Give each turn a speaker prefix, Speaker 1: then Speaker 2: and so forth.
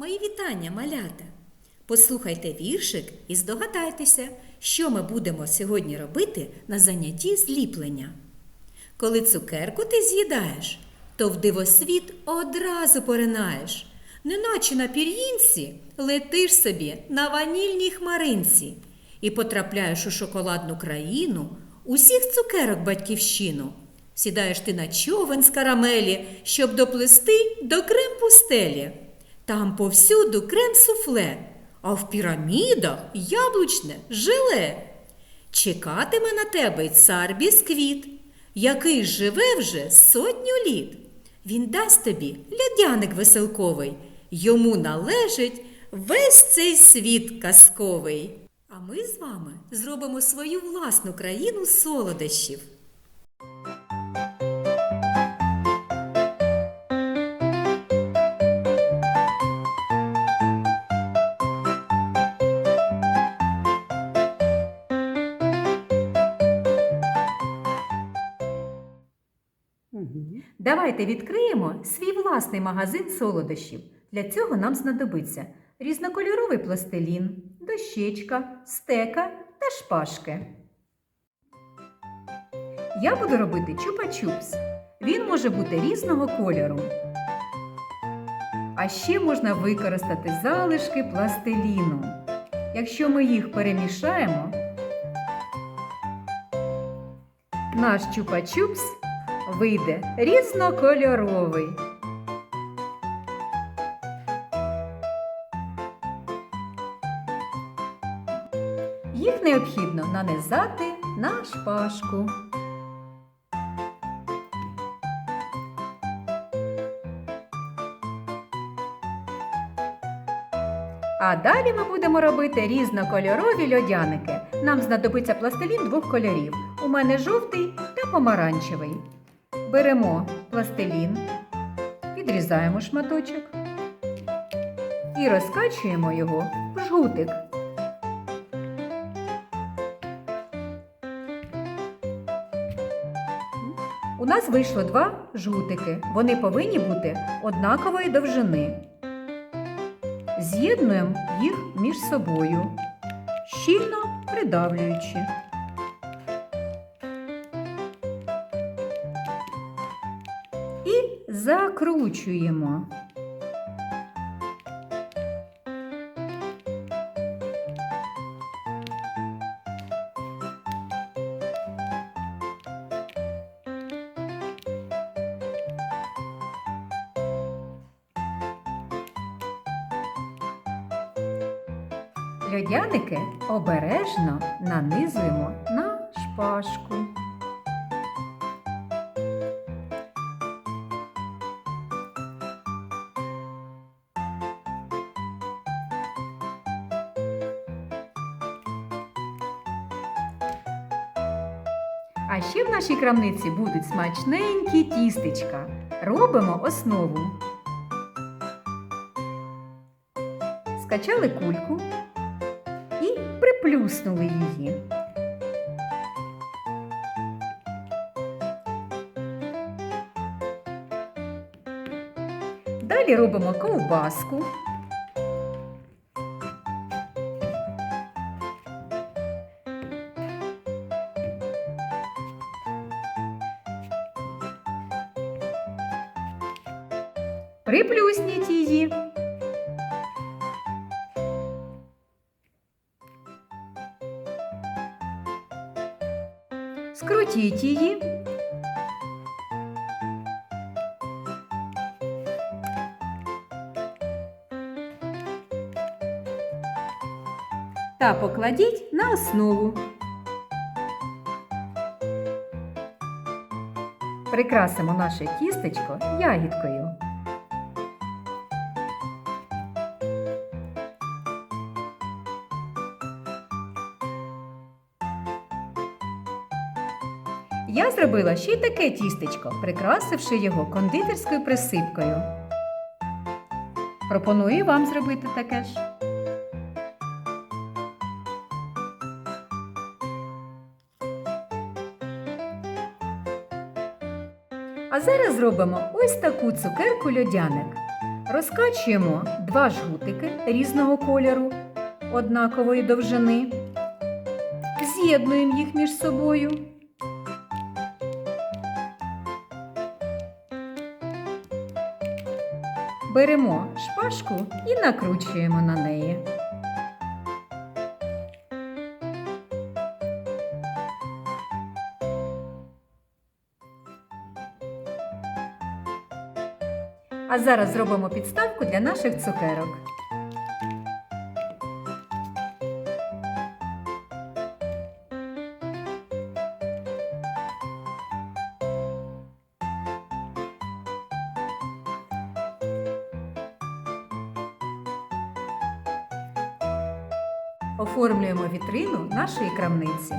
Speaker 1: Мої вітання, малята! Послухайте віршик і здогадайтеся, що ми будемо сьогодні робити на занятті зліплення. Коли цукерку ти з'їдаєш, то в дивосвіт одразу поринаєш, неначе на пір'їнці летиш собі на ванільній хмаринці і потрапляєш у шоколадну країну усіх цукерок батьківщину. Сідаєш ти на човен з карамелі, щоб доплисти до крем пустелі. Там повсюду крем суфле, а в пірамідах яблучне желе. Чекатиме на тебе цар бісквіт, який живе вже сотню літ. Він дасть тобі лядяник веселковий, йому належить весь цей світ казковий. А ми з вами зробимо свою власну країну солодощів. Давайте відкриємо свій власний магазин солодощів. Для цього нам знадобиться різнокольоровий пластилін, дощечка, стека та шпажки. Я буду робити чупа-чупс. Він може бути різного кольору. А ще можна використати залишки пластиліну. Якщо ми їх перемішаємо, наш чупа-чупс вийде різнокольоровий. Їх необхідно нанизати на шпажку. А далі ми будемо робити різнокольорові льодяники. Нам знадобиться пластилін двох кольорів. У мене жовтий та помаранчевий. Беремо пластилін, відрізаємо шматочок і розкачуємо його в жгутик. У нас вийшло два жгутики. Вони повинні бути однакової довжини. З'єднуємо їх між собою, щільно придавлюючи. Закручуємо. Льодяники обережно нанизуємо на шпажку. А ще в нашій крамниці будуть смачненькі тістечка. Робимо основу. Скачали кульку і приплюснули її. Далі робимо ковбаску. Приплюсніть її. Скрутіть її. Та покладіть на основу. Прикрасимо наше тістечко ягідкою. Я зробила ще й таке тістечко, прикрасивши його кондитерською присипкою. Пропоную вам зробити таке ж. А зараз зробимо ось таку цукерку льодяник. Розкачуємо два жгутики різного кольору однакової довжини. З'єднуємо їх між собою. Беремо шпажку і накручуємо на неї. А зараз зробимо підставку для наших цукерок. Оформлюємо вітрину нашої крамниці.